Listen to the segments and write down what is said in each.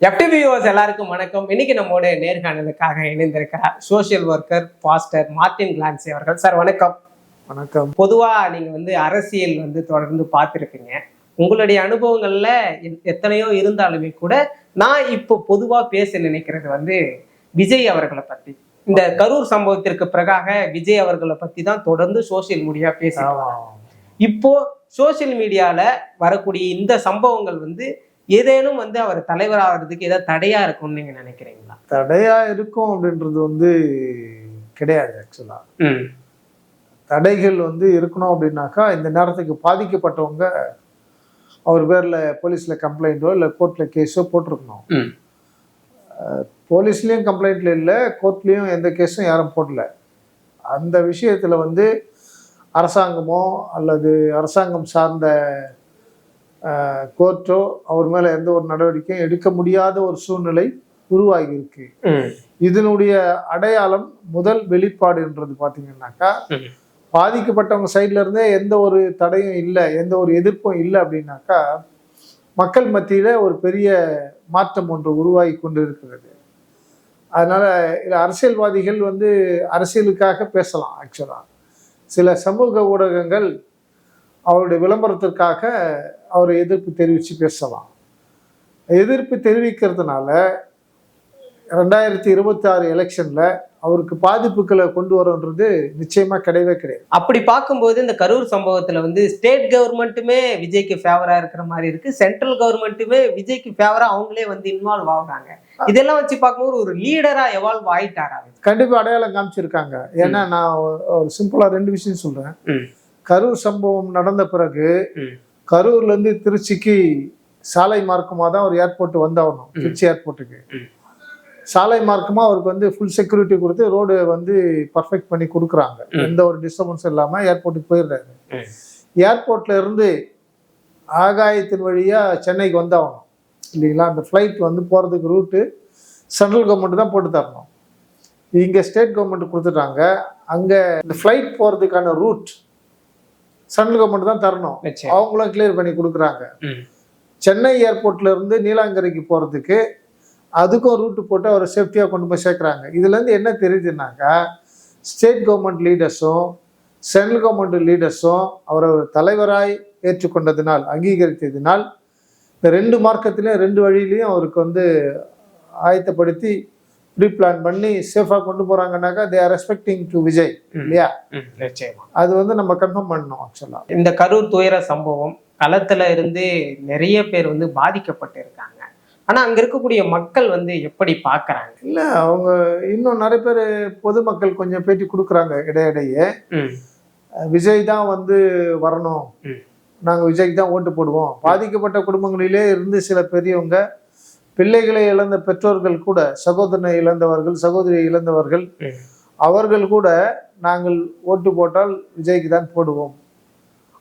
எஃப்டிவிஓஸ் எல்லாருக்கும் வணக்கம். இன்னைக்கு நம்மோட நேர்காணலுக்காக இணைந்திருக்கிறார் social worker pastor Martin Clancy அவர்கள். சார் வணக்கம். வணக்கம். பொதுவா நீங்க வந்து அரசியல் வந்து தொடர்ந்து பார்த்துருப்பீங்க உங்களுடைய அனுபவங்கள்ல எத்- எத்தனையோ இருந்தாலுமே கூட நான் இப்போ பொதுவா பேச நினைக்கிறது வந்து விஜய் அவர்களை பத்தி. இந்த கரூர் சம்பவத்திற்கு பிறகாக விஜய் அவர்களை பத்தி தான் தொடர்ந்து சோஷியல் மீடியா பேசி இப்போ சோஷியல் மீடியால வரக்கூடிய இந்த சம்பவங்கள் வந்து ஏதேனும் வந்து அவர் தலைவர் ஆகிறதுக்கு ஏதாவது தடையா இருக்கும்னு நீங்க நினைக்கிறீங்களா? தடையா இருக்கும் அப்படின்றது வந்து கிடையாது ஆக்சுவலா தடைகள் வந்து இருக்கணும் அப்படின்னாக்கா இந்த நேரத்துக்கு பாதிக்கப்பட்டவங்க அவர் பேர்ல போலீஸ்ல கம்ப்ளைண்ட்டோ இல்லை கோர்ட்ல கேஸோ போட்டிருக்கணும். போலீஸ்லயும் கம்ப்ளைண்ட்ல இல்லை கோர்ட்லயும் எந்த கேஸும் யாரும் போடல. அந்த விஷயத்துல வந்து அரசாங்கமோ அல்லது அரசாங்கம் சார்ந்த கோர்ட்டோ அவர் மேல எந்த ஒரு நடவடிக்கையும் எடுக்க முடியாத ஒரு சூழ்நிலை உருவாகி இருக்கு இதனுடைய அடையாளம் முதல் வெளிப்பாடுன்றது பார்த்தீங்கன்னாக்கா. பாதிக்கப்பட்டவங்க சைட்ல இருந்தே எந்த ஒரு தடையும் இல்லை எந்த ஒரு எதிர்ப்பும் இல்லை அப்படின்னாக்கா மக்கள் மத்தியில ஒரு பெரிய மாற்றம் ஒன்று உருவாகி கொண்டு இருக்கிறது அதனால இது அரசியல்வாதிகள் வந்து அரசியலுக்காக பேசலாம் ஆக்சுவலா சில சமூக ஊடகங்கள் அவருடைய விளம்பரத்திற்காக அவரை எதிர்ப்பு தெரிவித்து பேசலாம். எதிர்ப்பு தெரிவிக்கிறதுனால ரெண்டாயிரத்தி இருபத்தி ஆறு எலெக்ஷன்ல அவருக்கு பாதிப்புகளை கொண்டு வரன்றது நிச்சயமா கிடையவே கிடையாது. அப்படி பார்க்கும்போது இந்த கரூர் சம்பவத்துல வந்து ஸ்டேட் கவர்மெண்ட்டுமே விஜய்க்கு ஃபேவரா இருக்கிற மாதிரி இருக்கு. சென்ட்ரல் கவர்மெண்ட்டுமே விஜய்க்கு ஃபேவரா அவங்களே வந்து இன்வால்வ் ஆகுறாங்க. இதெல்லாம் வச்சு பார்க்கும்போது ஒரு லீடரா எவால்வ் ஆயிட்டாரா அவர்? கண்டிப்பா அடையாளம் காமிச்சிருக்காங்க. ஏன்னா நான் ஒரு- ஒரு சிம்பிளா ரெண்டு விஷயம் சொல்றேன். ம். கரூர் சம்பவம் நடந்த பிறகு ம். கரூர்ல இருந்து திருச்சிக்கு சாலை மார்க்கமா தான் ஒரு ஏர்போர்ட் வந்தாகணும் திருச்சி ஏர்போர்ட்டுக்கு. சாலை மார்க்கமா அவருக்கு வந்து ஃபுல் செக்யூரிட்டி கொடுத்து ரோடு வந்து பர்ஃபெக்ட் பண்ணி கொடுக்குறாங்க. எந்த ஒரு டிஸ்டர்பன்ஸும் இல்லாம ஏர்போர்ட்டுக்கு போயிடுறாரு. ஏர்போர்ட்ல இருந்து ஆகாயத்தின் வழியா சென்னைக்கு வந்தாகணும் இல்லைங்களா அந்த ஃப்ளைட் வந்து போறதுக்கு ரூட்டு சென்ட்ரல் கவர்மெண்ட் தான் போட்டு தரணும் இங்க ஸ்டேட் கவர்மெண்ட் கொடுத்துட்டாங்க அங்க இந்த ஃப்ளைட் போறதுக்கான ரூட் சென்ட்ரல் கவர்மெண்ட் தான் தரணும். அவங்களும் கிளியர் பண்ணி கொடுக்குறாங்க. சென்னை ஏர்போர்ட்ல இருந்து நீலாங்கரைக்கு போறதுக்கு அதுக்கும் ரூட்டு போட்டு அவரை சேஃப்டியாக கொண்டு போய் சேர்க்குறாங்க இதுலேருந்து என்ன தெரியுதுன்னாக்கா ஸ்டேட் கவர்மெண்ட் லீடர்ஸும் சென்ட்ரல் கவர்மெண்ட் லீடர்ஸும் அவரை ஒரு தலைவராய் ஏற்றுக்கொண்டதினால் அங்கீகரித்ததினால் இந்த ரெண்டு மார்க்கத்திலையும் ரெண்டு வழியிலையும் அவருக்கு வந்து ஆயத்தப்படுத்தி ப்ரீ பிளான் பண்ணி சேஃபாக கொண்டு போகிறாங்கன்னாக்கா they are respecting to Vijay. இல்லையா? நிச்சயமா. அது வந்து நம்ம கன்ஃபார்ம் பண்ணணும் ஆக்சுவலாக இந்த கரூர் துயர சம்பவம் களத்துல இருந்து நிறைய பேர் வந்து பாதிக்கப்பட்டு இருக்காங்க ஆனா அங்க இருக்கக்கூடிய மக்கள் வந்து எப்படி பாக்குறாங்க? இல்லை அவங்க இன்னும் நிறைய பேர் பொதுமக்கள் கொஞ்சம் பேட்டி கொடுக்குறாங்க இடையிடையே. விஜய் தான் வந்து வரணும். நாங்கள் விஜய்க்கு தான் ஓட்டு போடுவோம். பாதிக்கப்பட்ட குடும்பங்களிலே இருந்து சில பெரியவங்க பிள்ளைகளை இழந்த பெற்றோர்கள் கூட சகோதரனை இழந்தவர்கள் சகோதரியை இழந்தவர்கள் அவர்கள் கூட நாங்கள் ஓட்டு போட்டால் விஜய்க்கு தான் போடுவோம்.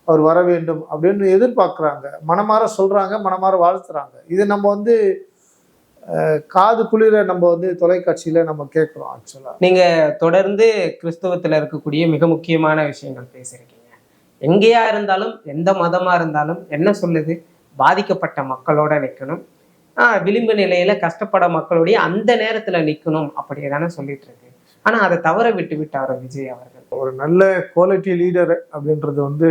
அவர் வர வேண்டும் அப்படின்னு எதிர்பார்க்குறாங்க. மனமாற சொல்கிறாங்க மனமாற வாழ்த்துறாங்க. இது நம்ம வந்து காது குளிர நம்ம வந்து தொலைக்காட்சியில் நம்ம கேட்குறோம் ஆக்சுவலாக நீங்கள் தொடர்ந்து கிறிஸ்தவத்தில் இருக்கக்கூடிய மிக முக்கியமான விஷயங்கள் பேசியிருக்கீங்க. எங்கேயா இருந்தாலும் எந்த மதமாக இருந்தாலும் என்ன சொல்லுது? பாதிக்கப்பட்ட மக்களோட நிற்கணும் விளிம்பு நிலையில கஷ்டப்பட மக்களுடைய அந்த நேரத்துல நிக்கணும் அப்படியே தானே சொல்லிட்டு இருக்கு ஆனா அதை தவற விட்டு விட்டாரு விஜய் அவர்கள்? ஒரு நல்ல குவாலிட்டி லீடர் அப்படின்றது வந்து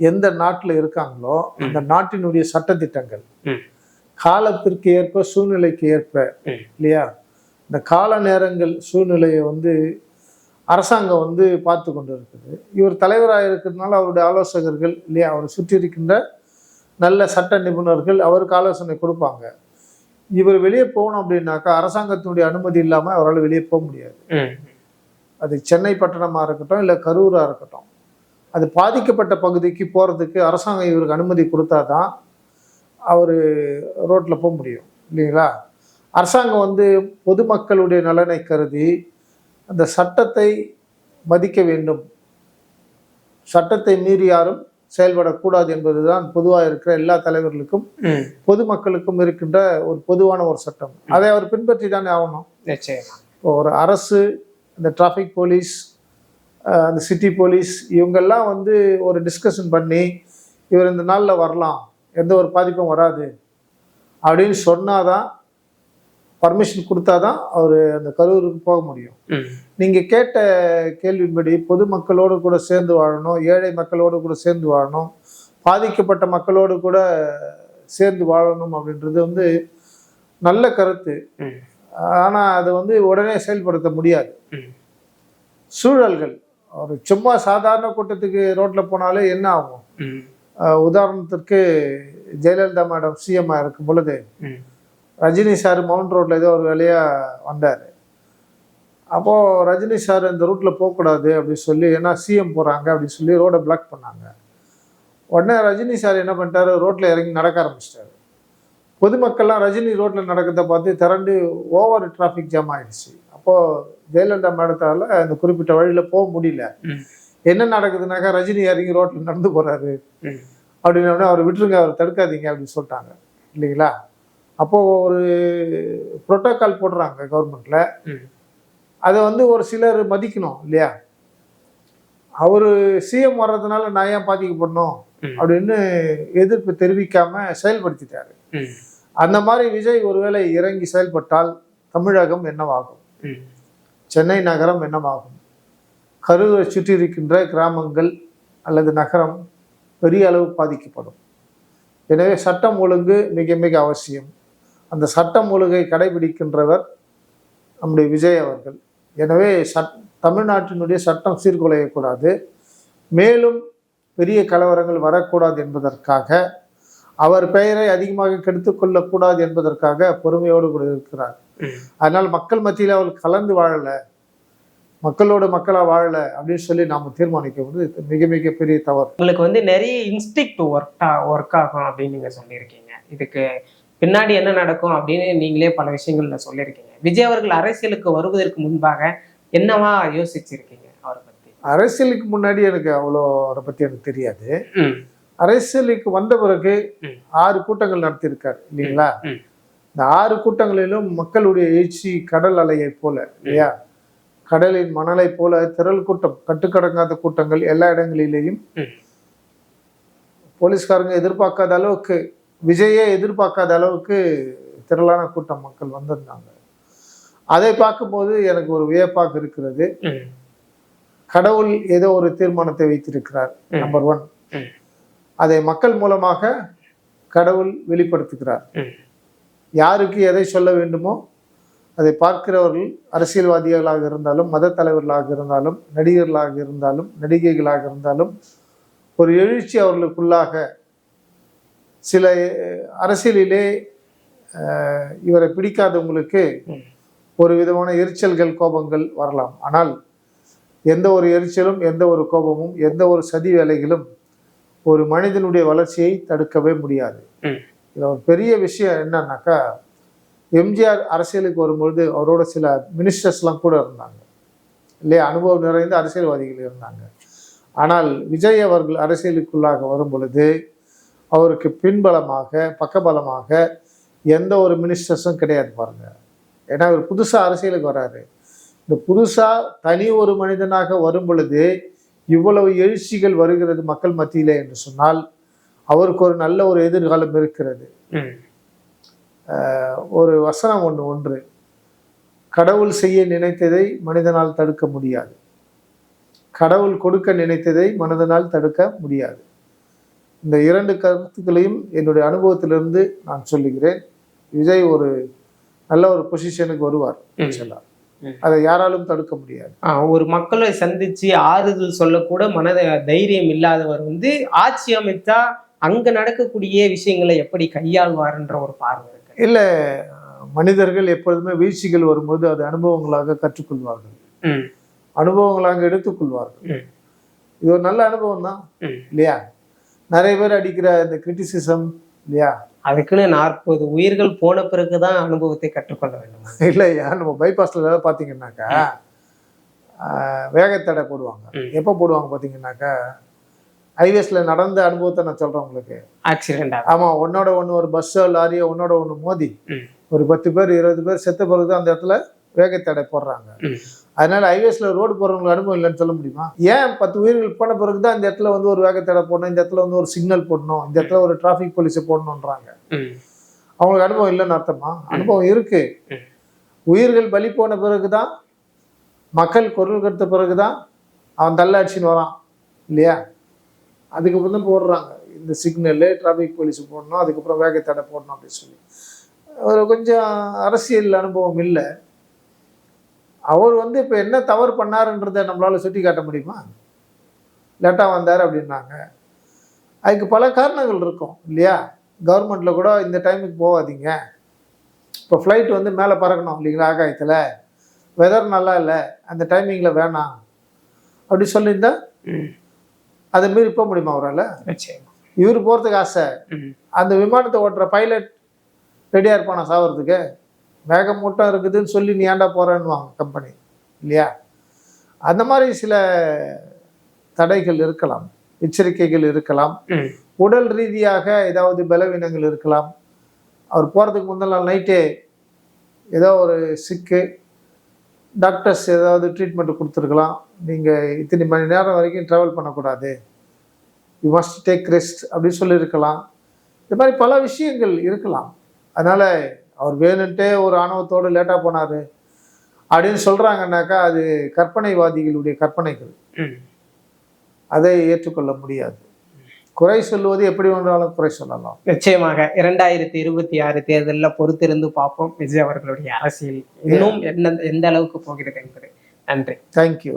எந்த நாட்டில் இருக்காங்களோ அந்த நாட்டினுடைய சட்டத்திட்டங்கள். காலத்திற்கு ஏற்ப சூழ்நிலைக்கு ஏற்ப. இல்லையா? இந்த கால நேரங்கள் சூழ்நிலையை வந்து அரசாங்கம் வந்து பார்த்து கொண்டு இருக்குது இவர் தலைவராக இருக்கிறதுனால அவருடைய ஆலோசகர்கள் இல்லையா? அவரை சுற்றி இருக்கின்ற நல்ல சட்ட நிபுணர்கள் அவருக்கு ஆலோசனை கொடுப்பாங்க. இவர் வெளியே போகணும் அப்படின்னாக்கா அரசாங்கத்தினுடைய அனுமதி இல்லாமல் அவரால் வெளியே போக முடியாது. அது சென்னை பட்டணமாக இருக்கட்டும் இல்லை கரூராக இருக்கட்டும். அது பாதிக்கப்பட்ட பகுதிக்கு போகிறதுக்கு அரசாங்கம் இவருக்கு அனுமதி கொடுத்தா தான் அவர் ரோட்டில் போக முடியும் இல்லைங்களா? அரசாங்கம் வந்து பொதுமக்களுடைய நலனை கருதி அந்த சட்டத்தை மதிக்க வேண்டும். சட்டத்தை மீறி யாரும் செயல்படக்கூடாது என்பதுதான் பொதுவாக இருக்கிற எல்லா தலைவர்களுக்கும். பொதுமக்களுக்கும் இருக்கின்ற ஒரு பொதுவான ஒரு சட்டம். அதை அவர் பின்பற்றி தானே ஆகணும். நிச்சயமா. இப்போ ஒரு அரசு இந்த டிராஃபிக் போலீஸ் அந்த சிட்டி போலீஸ் இவங்கெல்லாம் வந்து ஒரு டிஸ்கஷன் பண்ணி இவர் இந்த நாளில் வரலாம் எந்த ஒரு பாதிப்பும் வராது அப்படின்னு சொன்னாதான் பர்மிஷன் கொடுத்தாதான் அவர் அந்த கரூருக்கு போக முடியும் ம். நீங்க கேட்ட கேள்விப்படி பொதுமக்களோடு கூட சேர்ந்து வாழணும் ஏழை மக்களோடு கூட சேர்ந்து வாழணும் பாதிக்கப்பட்ட மக்களோடு கூட சேர்ந்து வாழணும் அப்படின்றது வந்து நல்ல கருத்து ம். ஆனா அது வந்து உடனே செயல்படுத்த முடியாது. சூழல்கள் ஒரு சும்மா சாதாரண கூட்டத்துக்கு ரோட்ல போனாலே என்ன ஆகும் உதாரணத்திற்கு ஜெயலலிதா மேடம் சிஎம்மா இருக்கும் பொழுது. ரஜினி சார் மவுண்ட் ரோட்ல ஏதோ ஒரு வேலையா வந்தார். அப்போ ரஜினி சார் இந்த ரூட்ல போகக்கூடாது அப்படின்னு சொல்லி ஏன்னா சிஎம் போறாங்க அப்படின்னு சொல்லி ரோடை பிளாக் பண்ணாங்க. உடனே ரஜினி சார் என்ன பண்ணிட்டாரு? ரோட்ல இறங்கி நடக்க ஆரம்பிச்சிட்டாரு. பொதுமக்கள்லாம் ரஜினி ரோட்ல நடக்கிறத பார்த்து திரண்டு ஓவர் டிராஃபிக் ஜாம் ஆயிடுச்சு. அப்போ ஜெயலலிதா மேடத்தால அந்த குறிப்பிட்ட வழியில போக முடியல. என்ன நடக்குதுனாக்கா ரஜினி இறங்கி ரோட்ல நடந்து போறாரு. ம். அப்படின்னு உடனே அவர் விட்டுருங்க அவர் தடுக்காதீங்க அப்படின்னு சொல்லிட்டாங்க. இல்லைங்களா? அப்போ ஒரு புரோட்டோகால் போடுறாங்க கவர்மெண்ட்ல ம். அதை வந்து ஒரு சிலர் மதிக்கணும் இல்லையா அவரு சிஎம் வர்றதுனால நான் ஏன் பாதிக்கப்படணும். அப்படின்னு எதிர்ப்பு தெரிவிக்காம செயல்படுத்திட்டாரு. அந்த மாதிரி விஜய் ஒருவேளை இறங்கி செயல்பட்டால் தமிழகம் என்னவாகும். சென்னை நகரம் என்னவாகும் கரூரை சுற்றி இருக்கின்ற கிராமங்கள் அல்லது நகரம் பெரிய அளவு பாதிக்கப்படும் எனவே சட்டம் ஒழுங்கு மிக மிக அவசியம் அந்த சட்டம் ஒழுங்கை கடைபிடிக்கின்றவர் நம்முடைய விஜய் அவர்கள். எனவே சட் தமிழ்நாட்டினுடைய சட்டம் சீர்குலையக்கூடாது. மேலும் பெரிய கலவரங்கள் வரக்கூடாது என்பதற்காக அவர் பெயரை அதிகமாக கெடுத்துக் கொள்ளக்கூடாது என்பதற்காக பொறுமையோடு கூட இருக்கிறார். அதனால் மக்கள் மத்தியில் அவர் கலந்து வாழல மக்களோட மக்களா வாழல அப்படின்னு சொல்லி நாம தீர்மானிக்கிறது மிக மிக பெரிய தவறு. உங்களுக்கு வந்து நிறைய இன்ஸ்டிக்ட் ஒர்க் ஒர்க் ஆகும் அப்படின்னு நீங்க சொல்லியிருக்கீங்க. இதுக்கு பின்னாடி என்ன நடக்கும் அப்படின்னு நீங்களே பல விஷயங்கள்ல சொல்லியிருக்கீங்க விஜய் அவர்கள் அரசியலுக்கு வருவதற்கு முன்பாக என்னவா யோசிச்சிருக்கீங்க அவரை பத்தி அரசியலுக்கு முன்னாடி எனக்கு அவ்வளோ அவரை பத்தி எனக்கு தெரியாது. அரசியலுக்கு வந்த பிறகு. ஆறு கூட்டங்கள் நடத்தியிருக்காரு இல்லைங்களா. இந்த ஆறு கூட்டங்களிலும் மக்களுடைய எழுச்சி கடல் அலையை போல இல்லையா கடலின் மணலை போல திரள் கூட்டம் கட்டுக்கடங்காத கூட்டங்கள் எல்லா இடங்களிலேயும். போலீஸ்காரங்க எதிர்பார்க்காத அளவுக்கு விஜயே எதிர்பார்க்காத அளவுக்கு திரளான கூட்டம் மக்கள் வந்திருந்தாங்க அதை பார்க்கும்போது எனக்கு ஒரு வியப்பாக இருக்கிறது. கடவுள் ஏதோ ஒரு தீர்மானத்தை வைத்திருக்கிறார். Number one. அதை மக்கள் மூலமாக கடவுள் வெளிப்படுத்துகிறார். யாருக்கு எதை சொல்ல வேண்டுமோ அதை பார்க்கிறவர்கள் அரசியல்வாதிகளாக இருந்தாலும் மத தலைவர்களாக இருந்தாலும் நடிகர்களாக இருந்தாலும் நடிகைகளாக இருந்தாலும் ஒரு எழுச்சி அவர்களுக்குள்ளாக சில அரசியலிலே இவரை பிடிக்காதவங்களுக்கு. ஒரு விதமான எரிச்சல்கள் கோபங்கள் வரலாம். ஆனால் எந்த ஒரு எரிச்சலும் எந்த ஒரு கோபமும் எந்த ஒரு சதி வேலைகளும் ஒரு மனிதனுடைய வளர்ச்சியை தடுக்கவே முடியாது. இதில் ஒரு பெரிய விஷயம் என்னன்னாக்கா எம்ஜிஆர் அரசியலுக்கு வரும்பொழுது அவரோட சில மினிஸ்டர்ஸ்லாம் கூட இருந்தாங்க. இல்லையா? அனுபவம் நிறைந்த அரசியல்வாதிகள் இருந்தாங்க. ஆனால் விஜய் அவர்கள் அரசியலுக்குள்ளாக வரும் பொழுது அவருக்கு பின்பலமாக பக்கபலமாக எந்த ஒரு மினிஸ்டர்ஸும் கிடையாது பாருங்க. ஏன்னா அவர் புதுசாக அரசியலுக்கு வராரு. இந்த புதுசாக தனி ஒரு மனிதனாக வரும் பொழுது இவ்வளவு எழுச்சிகள் வருகிறது மக்கள் மத்தியிலே என்று சொன்னால் அவருக்கு ஒரு நல்ல ஒரு எதிர்காலம் இருக்கிறது. ஒரு வசனம் ஒன்று ஒன்று. கடவுள் செய்ய நினைத்ததை மனிதனால் தடுக்க முடியாது. கடவுள் கொடுக்க நினைத்ததை மனிதனால் தடுக்க முடியாது. இந்த இரண்டு கருத்துக்களையும் என்னுடைய அனுபவத்திலிருந்து நான் சொல்லுகிறேன் விஜய் ஒரு நல்ல ஒரு பொசிஷனுக்கு வருவார். சொல்லலாம். அதை யாராலும் தடுக்க முடியாது ஒரு மக்களை சந்திச்சு ஆறுதல் சொல்லக்கூட மனத தைரியம் இல்லாதவர் வந்து ஆட்சி அமைத்தா அங்க நடக்கக்கூடிய விஷயங்களை எப்படி கையாள்வாருன்ற ஒரு பார்வை இருக்கு இல்லை மனிதர்கள் எப்பொழுதுமே வீழ்ச்சிகள் வரும்போது அது அனுபவங்களாக கற்றுக்கொள்வார்கள். அனுபவங்களாக எடுத்துக்கொள்வார்கள். இது ஒரு நல்ல அனுபவம் தான். இல்லையா நிறைய பேர் அடிக்கிற இந்த கிரிட்டிசிசம் இல்லையா? அதுக்குன்னு நாற்பது உயிர்கள் போன பிறகுதான் அனுபவத்தை கற்றுக்கொள்ள வேண்டும். இல்லையா நம்ம பைபாஸ்ல ஏதாவது பார்த்தீங்கன்னாக்கா வேகத்தடை போடுவாங்க. எப்போ போடுவாங்க பார்த்தீங்கன்னாக்கா ஹைவேஸ்ல நடந்த அனுபவத்தை நான் சொல்றேன் உங்களுக்கு. ஆக்சிடென்ட் ஆமா ஒன்னோட ஒன்று ஒரு பஸ்ஸோ லாரியோ ஒன்னோட ஒன்று மோதி. ஒரு பத்து பேர் இருபது பேர் செத்த பிறகு தான் அந்த இடத்துல வேகத்தடை போடுறாங்க. அதனால ஹைவேஸ்ல ரோடு போறவங்களுக்கு அனுபவம் இல்லைன்னு சொல்ல முடியுமா? ஏன் பத்து உயிர்கள் போன பிறகு தான் இந்த இடத்துல வந்து ஒரு வேகத்தடை போடணும் இந்த இடத்துல வந்து ஒரு சிக்னல் போடணும் இந்த இடத்துல ஒரு டிராஃபிக் போலீஸை போடணுன்றாங்க. அவங்களுக்கு அனுபவம் இல்லைன்னு அர்த்தமா? அனுபவம் இருக்கு. ம். உயிர்கள் பலி போன பிறகு தான் மக்கள் குரல் கொடுத்த பிறகு தான் அவன் தள்ளாட்சின்னு வரான் இல்லையா? அதுக்கப்புறம் தான் போடுறாங்க. இந்த சிக்னலு டிராஃபிக் போலீஸ் போடணும் அதுக்கப்புறம் வேகத்தடை போடணும் அப்படின்னு சொல்லி. ஒரு கொஞ்சம் அரசியல் அனுபவம் இல்லை. அவர் வந்து இப்போ என்ன தவறு பண்ணாருன்றதை நம்மளால சுட்டி காட்ட முடியுமா? லேட்டாக வந்தார் அப்படின்னாங்க. அதுக்கு பல காரணங்கள் இருக்கும் இல்லையா? கவர்மெண்ட்டில் கூட இந்த டைமுக்கு போகாதீங்க. இப்போ ஃப்ளைட் வந்து மேலே பறக்கணும் இல்லைங்களா ஆகாயத்தில்? வெதர் நல்லா இல்லை அந்த டைமிங்கில் வேணாம். அப்படி சொல்லியிருந்தா அதை மீறி போக முடியுமா அவரால்? நிச்சயமா. இவர் போகிறதுக்கு ஆசை. அந்த விமானத்தை ஓட்டுற பைலட் ரெடியாக இருப்பானா சாவறதுக்கு? வேகம் மூட்டம் இருக்குதுன்னு சொல்லி நீ ஏன்டா போகிறேன்னுவாங்க கம்பெனி இல்லையா? அந்த மாதிரி சில தடைகள் இருக்கலாம் எச்சரிக்கைகள் இருக்கலாம். உடல் ரீதியாக ஏதாவது பலவீனங்கள் இருக்கலாம். அவர் போகிறதுக்கு முந்தின நாள் நைட்டே ஏதோ ஒரு சிக்கு டாக்டர்ஸ் ஏதாவது ட்ரீட்மெண்ட் கொடுத்துருக்கலாம். நீங்கள் இத்தனை மணி நேரம் வரைக்கும் ட்ராவல் பண்ணக்கூடாது. யூ மஸ்ட் டேக் ரெஸ்ட் அப்படின்னு சொல்லியிருக்கலாம். இந்த மாதிரி பல விஷயங்கள் இருக்கலாம். அதனால் அவர் வேணுன்ட்டே ஒரு ஆணவத்தோடு லேட்டாக போனார். அப்படின்னு சொல்கிறாங்கன்னாக்கா அது கற்பனைவாதிகளுடைய கற்பனைகள். அதை ஏற்றுக்கொள்ள முடியாது. குறை சொல்லுவது எப்படி வேணாலும் குறை சொல்லலாம். நிச்சயமாக இரண்டாயிரத்தி இருபத்தி ஆறு தேர்தலில் பொறுத்திருந்து பார்ப்போம். விஜய் அவர்களுடைய அரசியல் இன்னும் என்ன எந்த அளவுக்கு போகிறது என்பது. நன்றி. தேங்க்யூ